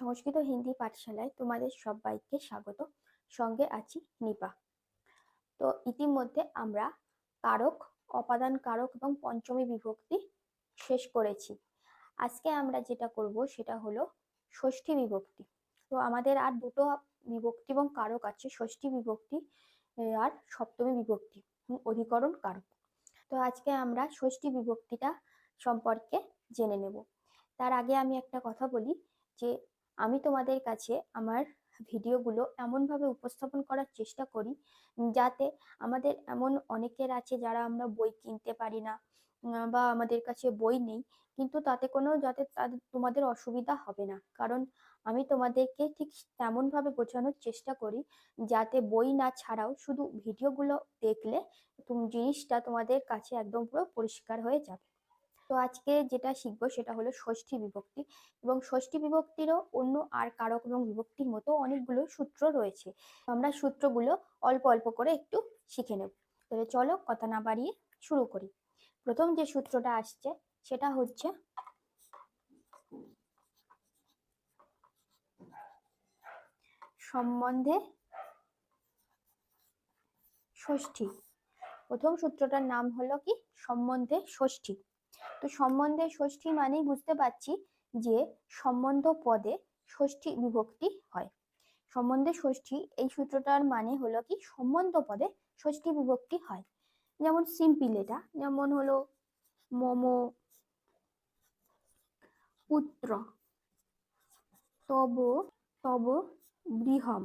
সংস্কৃত হিন্দি পাঠশালায় তোমাদের সবাইকে স্বাগত। সঙ্গে আছি নিপা। তো ইতিমধ্যে আমরা কারক অপাদান কারক এবং পঞ্চমী বিভক্তি শেষ করেছি। আজকে আমরা যেটা করব সেটা হলো ষষ্ঠী বিভক্তি। তো আমাদের আর দুটো বিভক্তি এবং কারক আছে, ষষ্ঠী বিভক্তি আর সপ্তমী বিভক্তি অধিকরণ কারক। তো আজকে আমরা ষষ্ঠী বিভক্তিটা সম্পর্কে জেনে নেব। তার আগে আমি একটা কথা বলি যে আমি তোমাদের কাছে আমার ভিডিওগুলো এমনভাবে উপস্থাপন করার চেষ্টা করি যাতে আমাদের এমন অনেকের আছে যারা আমরা বই কিনতে পারি না বা আমাদের কাছে বই নেই, কিন্তু তাতে কোনো, যাতে তোমাদের অসুবিধা হবে না। কারণ আমি তোমাদেরকে ঠিক তেমনভাবে বোঝানোর চেষ্টা করি, যাতে বই না ছাড়াও শুধু ভিডিওগুলো দেখলে জিনিসটা তোমাদের কাছে একদম পুরো পরিষ্কার হয়ে যাবে। তো আজকে যেটা শিখব সেটা হলো ষষ্ঠী বিভক্তি এবং ষষ্ঠী বিভক্তিরও অন্য আর কারক এবং বিভক্তির মতো অনেকগুলো সূত্র রয়েছে। আমরা সূত্রগুলো অল্প অল্প করে একটু শিখে নেব। তাহলে চলো কথা না বাড়িয়ে শুরু করি। প্রথম যে সূত্রটা আসছে সেটা হচ্ছে সম্বন্ধে ষষ্ঠী। প্রথম সূত্রটার নাম হলো কি? সম্বন্ধে ষষ্ঠী। তো সম্বন্ধে ষষ্ঠী মানেই বুঝতে পারছি যে সম্বন্ধ পদে ষষ্ঠী বিভক্তি হয়। সম্বন্ধে ষষ্ঠী এই সূত্রটার মানে হলো কি? সম্বন্ধ পদে ষষ্ঠী বিভক্তি হয়। যেমন সিম্পল এটা। যেমন হলো মম, পুত্র, তব তব, গৃহম।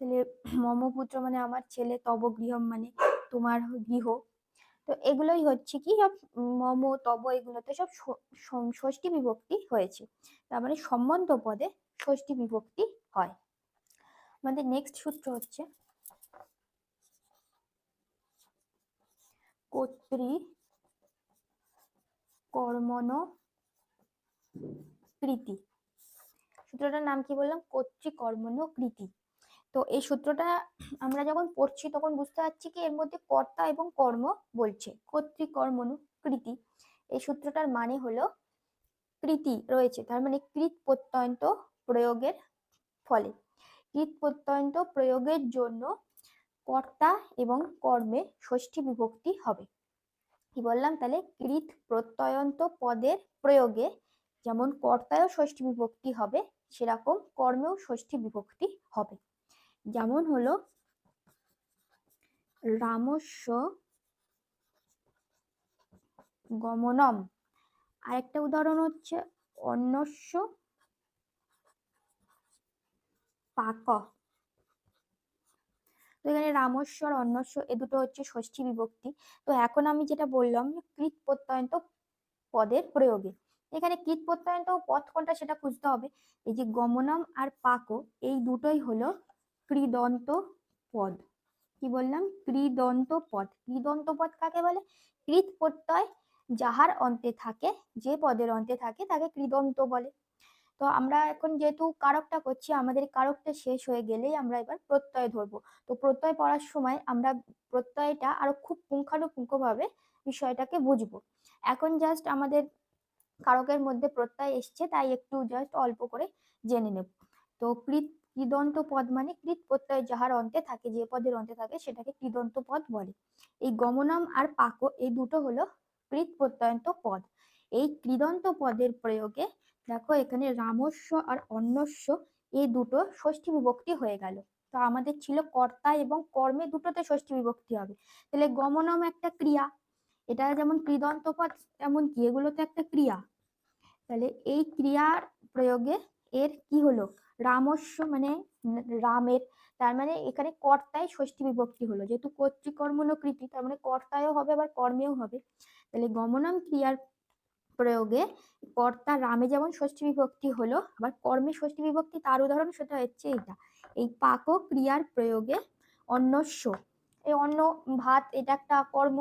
তাহলে মম পুত্র মানে আমার ছেলে, তব, গৃহম মানে তোমার গৃহ। তো এগুলোই হচ্ছে কি, সব মম, তব এগুলোতে সব ষষ্ঠী বিভক্তি হয়েছে। তার মানে সম্বন্ধ পদে ষষ্ঠী বিভক্তি হয়। আমাদের নেক্সট সূত্র হচ্ছে কর্তৃ কর্মণ কৃতি। সূত্রটার নাম কি বললাম? কর্তৃকর্মণ কৃতি। তো এই সূত্রটা আমরা যখন পড়ছি তখন বুঝতে পারছি কি এর মধ্যে কর্তা এবং কর্ম বলছে কর্তৃকর্মণু কৃতি। এই সূত্রটার মানে হলো কৃতি রয়েছে, তার মানে কৃত প্রত্যয়ন্ত প্রয়োগের ফলে। কৃত প্রত্যয়ন্ত প্রয়োগের জন্য কর্তা এবং কর্মে ষষ্ঠী বিভক্তি হবে। কি বললাম? তাহলে কৃত প্রত্যয়ন্ত পদের প্রয়োগে যেমন কর্তায়ও ষষ্ঠী বিভক্তি হবে, সেরকম কর্মেও ষষ্ঠী বিভক্তি হবে। যেমন হলো রামস্য গমনম। আরেকটা উদাহরণ হচ্ছে অন্যস্য পাক। তো এখানে রামস্য আর অন্যস্য এ দুটো হচ্ছে ষষ্ঠী বিভক্তি। তো এখন আমি যেটা বললাম কৃত প্রত্যয়ন্ত পদের প্রয়োগে। এখানে কৃত প্রত্যয়ন্ত পথ কোনটা সেটা খুঁজতে হবে। এই যে গমনম আর পাকো এই দুটোই হলো কৃদন্ত পদ কি বললাম? কৃদন্ত পদ কৃদন্ত পদ কাকে বলে? কৃত প্রত্যয় যাহার অন্তে থাকে, যে পদের অন্তে থাকে, তাকে কৃদন্ত বলে। তো আমরা এখন যেহেতু কারকটা করছি, আমাদের কারকটা শেষ হয়ে গেলেই আমরা এবার প্রত্যয় ধরবো। তো প্রত্যয় পড়ার সময় আমরা প্রত্যয়টা আরও খুব পুঙ্খানুপুঙ্খভাবে বিষয়টাকে বুঝব। এখন জাস্ট আমাদের কারকের মধ্যে প্রত্যয় এসছে, তাই একটু জাস্ট অল্প করে জেনে নেব। তো কৃত কৃদন্ত পদ মানে কৃত প্রত্যয় যাহার অন্তে থাকে, যে পদের অন্তে থাকে সেটাকে কৃদন্ত পদ বলে। এই গমনম আর পাক এই দুটো হলো কৃত প্রত্যয়ন্ত পদ। এই কৃদন্ত পদের প্রয়োগে দেখো এখানে রামস্য আর অন্যস্য এই দুটো ষষ্ঠী বিভক্তি হয়ে গেল। তো আমাদের ছিল কর্তা এবং কর্মে দুটোতে ষষ্ঠী বিভক্তি হবে। তাহলে গমনম একটা ক্রিয়া, এটা যেমন কৃদন্ত পদ তেমন কি? এগুলো তো একটা ক্রিয়া। তাহলে এই ক্রিয়ার প্রয়োগে এর কি হলো? রামস্য মানে রামের, তার মানে এখানে কর্তায় ষষ্ঠী বিভক্তি হলো। যেহেতু কর্তৃকর্মণ কৃতি তার মানে কর্তায়ও হবে আবার কর্মেও হবে। তাহলে গমনাম ক্রিয়ার প্রয়োগে কর্তা রামে যেমন ষষ্ঠী বিভক্তি হলো, আবার কর্মে ষষ্ঠী বিভক্তি, তার উদাহরণ সেটা হচ্ছে এটা এই পাক ক্রিয়ার প্রয়োগে অন্যস্য এই অন্য ভাত এটা একটা কর্ম।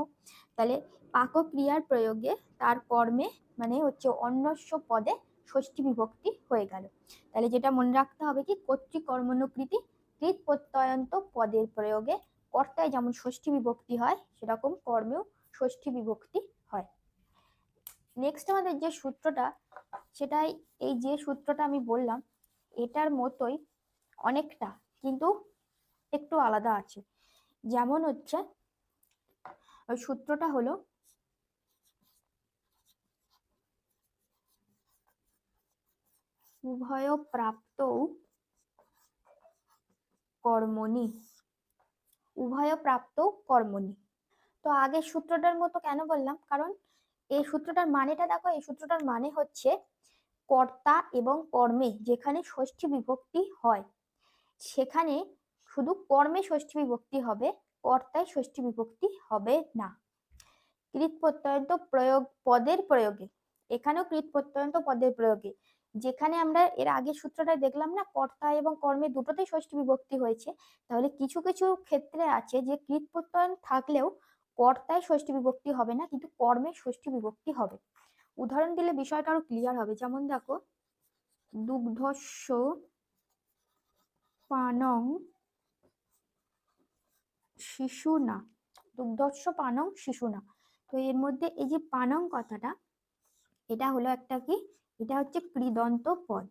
তাহলে পাক ক্রিয়ার প্রয়োগে তার কর্মে মানে হচ্ছে অন্যস্য পদে ষষ্ঠী বিভক্তি হয়ে গেল। তাহলে যেটা মনে রাখতে হবে কি কর্তৃকর্মণকৃতি কৃত প্রত্যয়ন্ত পদের প্রয়োগে কর্তায় যেমন ষষ্ঠী বিভক্তি হয়, সেরকম কর্মেও ষষ্ঠী বিভক্তি হয়। নেক্সট আমাদের যে সূত্রটা, সেটাই এই যে সূত্রটা আমি বললাম, এটার মতোই অনেকটা কিন্তু একটু আলাদা আছে। যেমন হচ্ছে, ওই সূত্রটা হলো উভয় প্রাপ্ত কর্মণি। উভয় প্রাপ্ত কর্মণি। তো আগের সূত্রটার মতো কেন বললাম? কারণ এই সূত্রটার মানেটা দেখো, এই সূত্রটার মানে হচ্ছে কর্তা এবং কর্মে যেখানে ষষ্ঠী বিভক্তি হয়, সেখানে শুধু কর্মে ষষ্ঠী বিভক্তি হবে, কর্তায় ষষ্ঠী বিভক্তি হবে না। কৃত প্রত্যয়ন্ত প্রয়োগ, পদের প্রয়োগে। এখানেও কৃত প্রত্যয়ন্ত পদের প্রয়োগে। যেখানে আমরা এর আগের সূত্রটা দেখলাম না, কর্তা এবং কর্মে দুটোতেই ষষ্ঠী বিভক্তি হয়েছে। তাহলে কিছু কিছু ক্ষেত্রে আছে যে কৃত প্রত্যয়ন থাকলেও কর্তায় ষষ্ঠী বিভক্তি হবে না, কিন্তু কর্মে ষষ্ঠী বিভক্তি হবে। উদাহরণ দিলে বিষয়টা আরও ক্লিয়ার হবে। যেমন দেখো, দুগ্ধস্য পানং শিশু না দুগ্ধস্য পানং শিশু না তো এর মধ্যে এই যে পানং কথাটা এটা হলো একটা কি? এটা হচ্ছে কৃদন্ত পদ।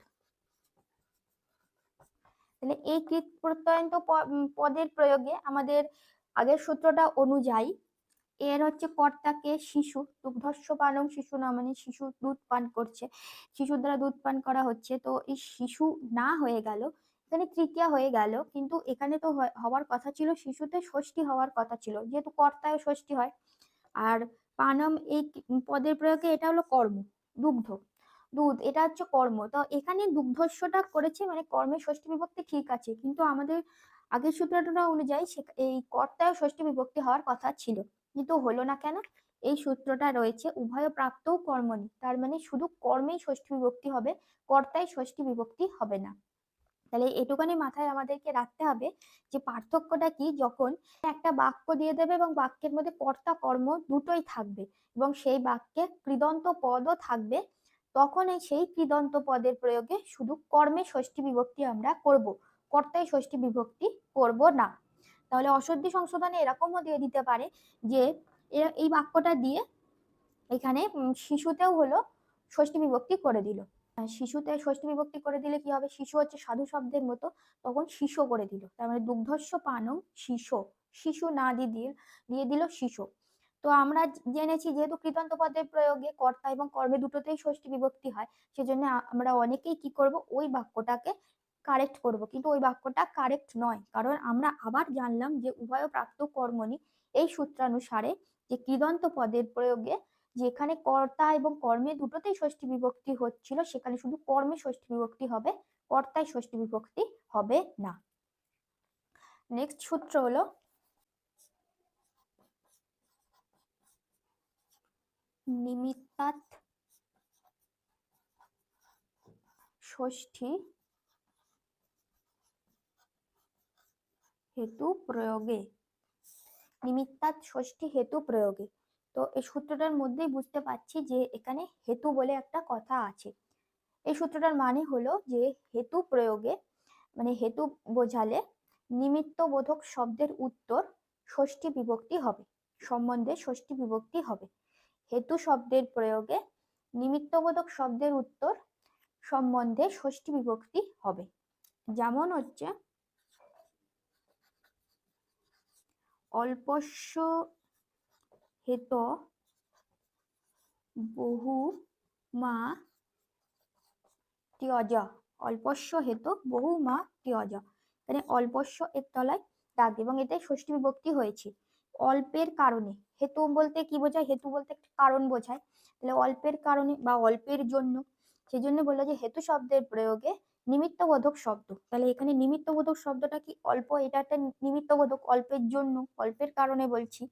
তাহলে এই কৃত প্রত্যয়ন্ত পদের প্রয়োগে আমাদের আগের সূত্রটা অনুযায়ী এর হচ্ছে কর্তাকে শিশু। দুগ্ধস্য পানং শিশু না মানে শিশু দুধ পান করছে। শিশুর দ্বারা দুধ পান করা হচ্ছে। তো এই শিশু না হয়ে গেল, এখানে তৃতীয়া হয়ে গেল, কিন্তু এখানে তো হওয়ার কথা ছিল, শিশুতে ষষ্ঠী হওয়ার কথা ছিল। যেহেতু কর্তায় ষষ্ঠী হয়, আর পানম এই পদের প্রয়োগে এটা হলো কর্ম, দুগ্ধ। দুধ, এটা হচ্ছে কর্ম। তো এখানে দুগ্ধস্যটা করেছে মানে কর্মের ষষ্ঠী বিভক্তি ঠিক আছে, কিন্তু আমাদের আগের সূত্রটা অনুযায়ী এই কর্তায় ষষ্ঠী বিভক্তি হওয়ার কথা ছিল, কিন্তু হলো না কেন? এই সূত্রটা রয়েছে, উভয় প্রাপ্ত কর্মণি তার মানে শুধু কর্মেই ষষ্ঠী বিভক্তি হবে, কর্তায় ষষ্ঠী বিভক্তি হবে না। তাহলে এটুকানি মাথায় আমাদেরকে রাখতে হবে যে পার্থক্যটা কি? যখন একটা বাক্য দিয়ে দেবে এবং বাক্যের মধ্যে কর্তা, কর্ম দুটোই থাকবে এবং সেই বাক্যে কৃদন্ত পদও থাকবে, তখন সেই কৃদন্ত পদের প্রয়োগে শুধু কর্মে ষষ্ঠী বিভক্তি আমরা করব, কর্তায় ষষ্ঠী বিভক্তি করব না। তাহলে অসদ্ধি সংশোধনে এরকমও দিয়ে দিতে পারে যে এই বাক্যটা দিয়ে এখানে শিশুতেও হলো ষষ্ঠী বিভক্তি করে দিল। শিশুতে ষষ্ঠী বিভক্তি করে দিলে কি হবে? শিশু হচ্ছে সাধু শব্দের মতো তখন শিশু করে দিল। তার মানে দুগ্ধস্য পানং শিশু। শিশু না দিয়ে দিয়ে দিল শিশু। তো আমরা জেনেছি যেহেতু কৃতান্ত পদের প্রয়োগে কর্তা এবং কর্মে দুটোতেই ষষ্ঠী বিভক্তি হয়, সেজন্য আমরা অনেকেই কি করব? ওই বাক্যটাকে কারেক্ট করব। কিন্তু ওই বাক্যটা কারেক্ট নয়। কারণ আমরা আবার জানলাম যে উভয় প্রাপ্ত কর্মণি এই সূত্রানুসারে যে কৃদন্ত পদের প্রয়োগে যেখানে কর্তা এবং কর্মে দুটোতেই ষষ্ঠী বিভক্তি হচ্ছিল, সেখানে শুধু কর্মে ষষ্ঠী বিভক্তি হবে, কর্তায় ষষ্ঠী বিভক্তি হবে না। নেক্সট সূত্র হলো, নিমিত্তাত ষষ্ঠী হেতু প্রয়োগে নিমিত্তাৎ ষষ্ঠী হেতু প্রয়োগে। তো এই সূত্রটার মধ্যেই বুঝতে পারছি যে এখানে হেতু বলে একটা কথা আছে। এই সূত্রটার মানে হলো যে হেতু প্রয়োগে মানে হেতু বোঝালে নিমিত্ত বোধক শব্দের উত্তর ষষ্ঠী বিভক্তি হবে, সম্বন্ধে ষষ্ঠী বিভক্তি হবে। হেতু শব্দের প্রয়োগে নিমিত্তবোধক শব্দের উত্তর সম্বন্ধে ষষ্ঠী বিভক্তি হবে। যেমন হচ্ছে, অল্পস্য হেত বহু মা ত্যজ অল্পস্য হেত বহু মা ত্যজ এখানে অল্পস্য এর তলায় দাগ এবং এতে ষষ্ঠী বিভক্তি হয়েছে। অল্পের কারণে হেতু বলতে কি বোঝায়? হেতু বলতে একটা কারণ বোঝায়। তাহলে অল্পের কারণে বা অল্পের জন্য সেই জন্য বলল যে হেতু শব্দের প্রয়োগে নিমিত্তবোধক শব্দ। তাহলে এখানে নিমিত্তবোধক শব্দটা কি? অল্প, এটা একটা নিমিত্তবোধক অল্পের জন্য, অল্পের কারণে বলছি।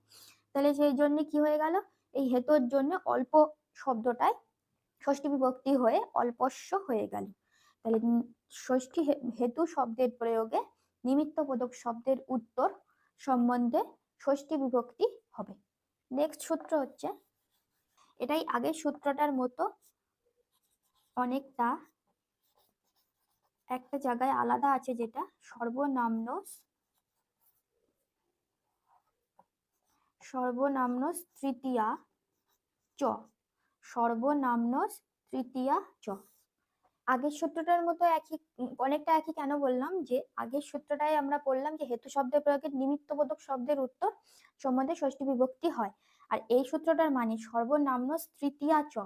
তাহলে সেই জন্য কি হয়ে গেল? এই হেতুর জন্য অল্প শব্দটায় ষষ্ঠী বিভক্তি হয়ে অল্পস্য হয়ে গেল। তাহলে ষষ্ঠী হেতু শব্দের প্রয়োগে নিমিত্তবোধক শব্দের উত্তর সম্বন্ধে ষষ্ঠী বিভক্তি হবে। নেক্সট সূত্র হচ্ছে, এটাই আগের সূত্রটার মতো অনেকটা একটা জায়গায় আলাদা আছে যেটা সর্বনাম্ন সর্বনাম্ন তৃতীয়া চ। সর্বনাম্ন তৃতীয়া চ। আগের সূত্রটার মতো একই, অনেকটা একই কেন বললাম? যে আগের সূত্রটাই আমরা পড়লাম যে হেতু শব্দের প্রয়োগে নিমিত্তবোধক শব্দের উত্তর সম্বন্ধে ষষ্ঠী বিভক্তি হয়। আর এই সূত্রটার মানে সর্বনাম্ন তৃতীয়া চ।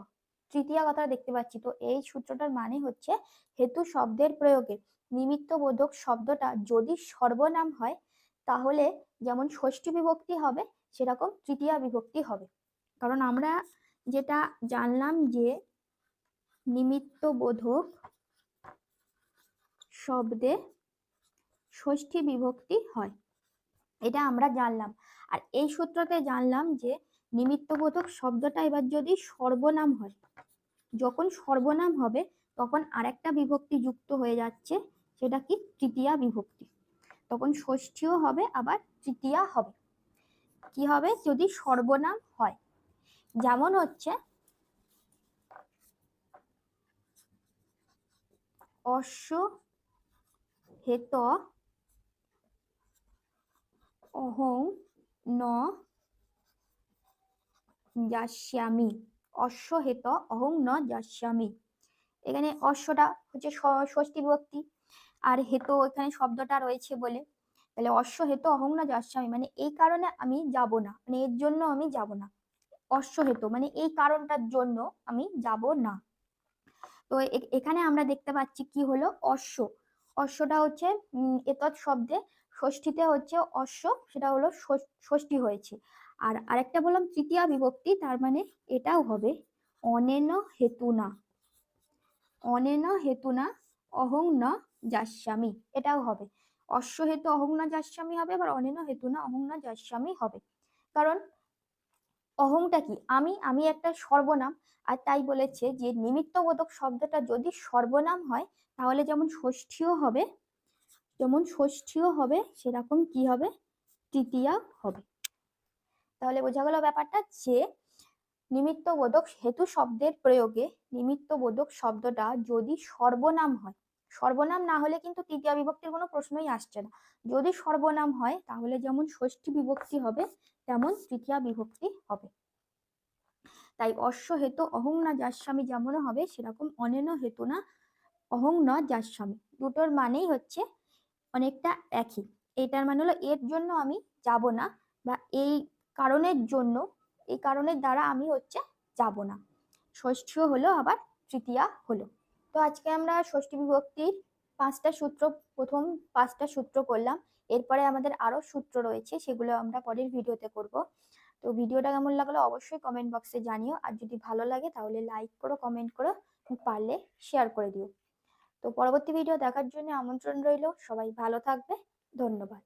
তৃতীয়া কথাটা দেখতে পাচ্ছি। তো এই সূত্রটার মানে হচ্ছে হেতু শব্দের প্রয়োগে নিমিত্তবোধক শব্দটা যদি সর্বনাম হয়, তাহলে যেমন ষষ্ঠী বিভক্তি হবে সেরকম তৃতীয়া বিভক্তি হবে। কারণ আমরা যেটা জানলাম যে নিমিত্তবোধক শব্দে ষষ্ঠী বিভক্তি হয়, এটা আমরা জানলাম। আর এই সূত্রতে জানলাম যে নিমিত্তবোধক শব্দটা এবার যদি সর্বনাম হয়, যখন সর্বনাম হবে তখন আরেকটা বিভক্তি যুক্ত হয়ে যাচ্ছে, সেটা কি? তৃতীয়া বিভক্তি। তখন ষষ্ঠীও হবে, আবার তৃতীয়া হবে। কি হবে? যদি সর্বনাম হয়। যেমন হচ্ছে অশ্ব হেত অহং ন যাস্যামি। অশ্ব হেত অহং ন যাস্যামি। এখানে অশ্বটা হচ্ছে ষষ্ঠী বিভক্তি। আর হেত এখানে শব্দটা রয়েছে বলে। তাহলে অশ্ব হেত অহং না যাস্যামি মানে এই কারণে আমি যাব না মানে এর জন্য আমি যাব না। অশ্ব হেত মানে এই কারণটার জন্য আমি যাব না। তো এখানে আমরা দেখতে পাচ্ছি কি হলো? অশ্ব। অশ্বটা হচ্ছে এতৎ শব্দে ষষ্ঠীতে হচ্ছে অশ্ব, সেটা হলো ষষ্ঠী হয়েছে। আর আরেকটা বললাম, তৃতীয়া বিভক্তি, তার মানে এটাও হবে, অনেন হেতু না অনেন হেতু না অহং ন যাস্যামি এটাও হবে। অশ্ব হেতু অহং না যাস্যামি হবে, আবার অনেন হেতু না অহংনা যাস্যামি হবে। কারণ অহংটা কি? আমি আমি একটা সর্বনাম, আর তাই বলেছে যে নিমিত্তবোধক শব্দটা যদি সর্বনাম হয়, তাহলে যেমন ষষ্ঠীও হবে, যেমন ষষ্ঠীও হবে, সেরকম কি হবে? তৃতীয়া হবে। তাহলে বোঝা গেল ব্যাপারটা যে নিমিত্তবোধক হেতু শব্দের প্রয়োগে নিমিত্তবোধক শব্দটা যদি সর্বনাম হয় সর্বনাম না হলে কিন্তু তৃতীয় বিভক্তির কোনো প্রশ্নই আসছে না। যদি সর্বনাম হয়, তাহলে যেমন ষষ্ঠী বিভক্তি হবে, তেমন তৃতীয় বিভক্তি হবে। তাই অশ্ব হেতু অহং না যাস্বামী যেমন হবে, সেরকম অনেন হেতু না, অহং ন যাস্বামী। দুটোর মানেই হচ্ছে অনেকটা একই। এটার মানে হলো এর জন্য আমি যাব না বা এই কারণের জন্য, এই কারণের দ্বারা আমি হচ্ছে যাব না। ষষ্ঠীয় হলো, আবার তৃতীয়া হলো। তো আজকে আমরা ষষ্ঠী বিভক্তির পাঁচটা সূত্র, প্রথম পাঁচটা সূত্র করলাম। এরপরে আমাদের আরও সূত্র রয়েছে, সেগুলো আমরা পরের ভিডিওতে করব। তো ভিডিওটা কেমন লাগল অবশ্যই কমেন্ট বক্সে জানিও। আর যদি ভালো লাগে তাহলে লাইক করো কমেন্ট করো, পারলে শেয়ার করে দিও। তো পরবর্তী ভিডিও দেখার জন্য আমন্ত্রণ রইল। সবাই ভালো থাকবে। ধন্যবাদ।